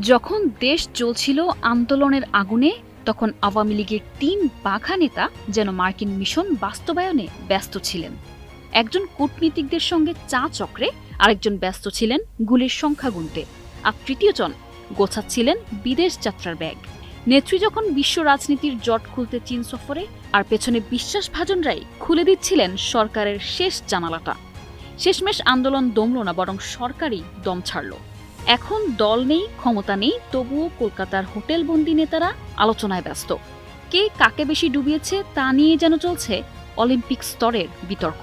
যখন দেশ চলছিল আন্দোলনের আগুনে, তখন আওয়ামী লীগের তিন বাঘা নেতা যেন মার্কিন মিশন বাস্তবায়নে ব্যস্ত ছিলেন। একজন কূটনীতিকদের সঙ্গে চা চক্রে আরেকজন ব্যস্ত ছিলেন গুলির সংখ্যা গুনতে। আর তৃতীয়জন গোছাচ্ছিলেন বিদেশ যাত্রার ব্যাগ। নেত্রী যখন বিশ্ব রাজনীতির জট খুলতে চীন সফরে, আর পেছনে বিশ্বাসভাজনরাই খুলে দিচ্ছিলেন সরকারের শেষ জানালাটা। শেষমেশ আন্দোলন দমল না, বরং সরকারই দম ছাড়ল। এখন দল নেই, ক্ষমতা নেই, তবুও কলকাতার হোটেলবন্দি নেতারা আলোচনায় ব্যস্ত। কে কাকে বেশি ডুবিয়েছে তা নিয়ে যেন চলছে অলিম্পিক স্তরের বিতর্ক।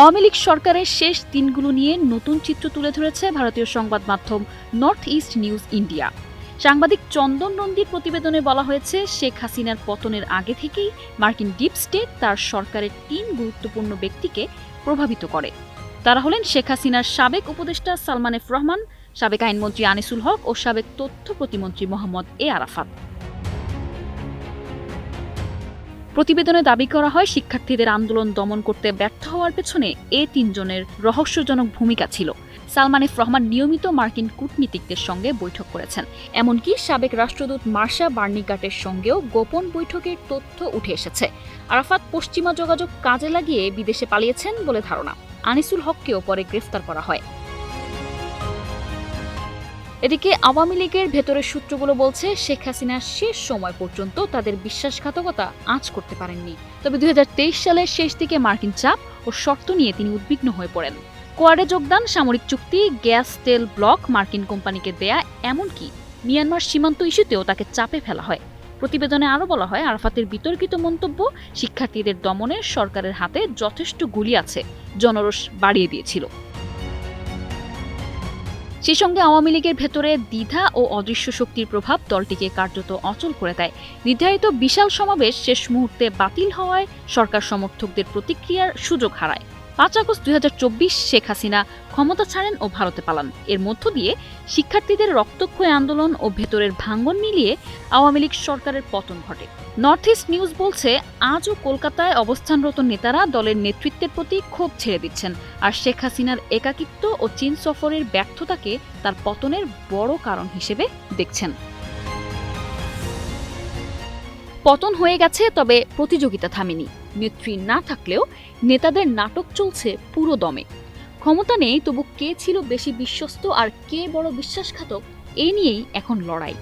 আওয়ামী লীগ সরকারের শেষ দিনগুলো নিয়ে নতুন চিত্র তুলে ধরেছে ভারতীয় সংবাদ মাধ্যম নর্থ ইস্ট নিউজ ইন্ডিয়া। সাংবাদিক চন্দন নন্দীর প্রতিবেদনে বলা হয়েছে, শেখ হাসিনার পতনের আগে থেকেই মার্কিন ডিপ স্টেট তার সরকারের তিন গুরুত্বপূর্ণ ব্যক্তিকে প্রভাবিত করে। তারা হলেন শেখ হাসিনার সাবেক উপদেষ্টা সালমান এফ রহমান, সাবেক আইনমন্ত্রী আনিসুল হক ও সাবেক তথ্য প্রতিমন্ত্রী মোহাম্মদ এ আরাফাত। প্রতিবেদনে দাবি করা হয়, শিক্ষার্থীদের আন্দোলন দমন করতে ব্যর্থ হওয়ার পেছনে এ তিনজনের রহস্যজনক ভূমিকা ছিল। সালমান এফ রহমান নিয়মিত মার্কিন কূটনীতিকদের সঙ্গে বৈঠক করেছেন। এমনকি সাবেক রাষ্ট্রদূত মার্শা বার্নিকাটের সঙ্গেও গোপন বৈঠকের তথ্য উঠে এসেছে। আরাফাত পশ্চিমা যোগাযোগ কাজে লাগিয়ে বিদেশে পালিয়েছেন বলে ধারণা। আনিসুল হককেও পরে গ্রেফতার করা হয়। এদিকে আওয়ামী লীগের ভেতরের সূত্রগুলো বলছে, শেখ হাসিনা শেষ সময় পর্যন্ত তাদের বিশ্বাসঘাতকতা আঁচ করতে পারেননি। তবে দুই হাজার তেইশ সালের শেষ দিকে মার্কিন চাপ ও শর্ত নিয়ে তিনি উদ্বিগ্ন হয়ে পড়েন। কোয়াডে যোগদান, সামরিক চুক্তি, গ্যাস, তেল, ব্লক মার্কিন কোম্পানিকে দেয়া, এমনকি মিয়ানমার সীমান্ত ইস্যুতেও তাকে চাপে ফেলা হয়। প্রতিবেদনে আরও বলা হয়, আরাফাতের বিতর্কিত মন্তব্য শিক্ষার্থীদের দমনে সরকারের হাতে যথেষ্ট গুলি আছে, জনরোষ বাড়িয়ে দিয়েছিল। সেই সঙ্গে আওয়ামী লীগের ভেতরে দ্বিধা ও অদৃশ্য শক্তির প্রভাব দলটিকে কার্যত অচল করে দেয়। নির্ধারিত বিশাল সমাবেশ শেষ মুহূর্তে বাতিল হওয়ায় সরকার সমর্থকদের প্রতিক্রিয়ার সুযোগ হারায়। পাঁচ আগস্ট দুই শেখ হাসিনা ক্ষমতা ছাড়েন ও ভারতে পালান। এর মধ্য দিয়ে শিক্ষার্থীদের রক্তক্ষয় আন্দোলন ও ভেতরের ভাঙ্গন মিলিয়ে আওয়ামী লীগ সরকারের পতন ঘটে। নর্থ ইস্ট নিউজ বলছে, আজও কলকাতায় অবস্থানরত নেতারা দলের নেতৃত্বের প্রতি ক্ষোভ ছেড়ে দিচ্ছেন আর শেখ হাসিনার একাকিত্ব ও চীন সফরের ব্যর্থতাকে তার পতনের বড় কারণ হিসেবে দেখছেন। পতন হয়ে গেছে, তবে প্রতিযোগিতা থামেনি। নেত্রী না থাকলেও নেতাদের নাটক চলছে পুরো দমে। ক্ষমতা নেই, তবু কে ছিল বেশি বিশ্বস্ত আর কে বড় বিশ্বাসঘাতক, এ নিয়েই এখন লড়াই।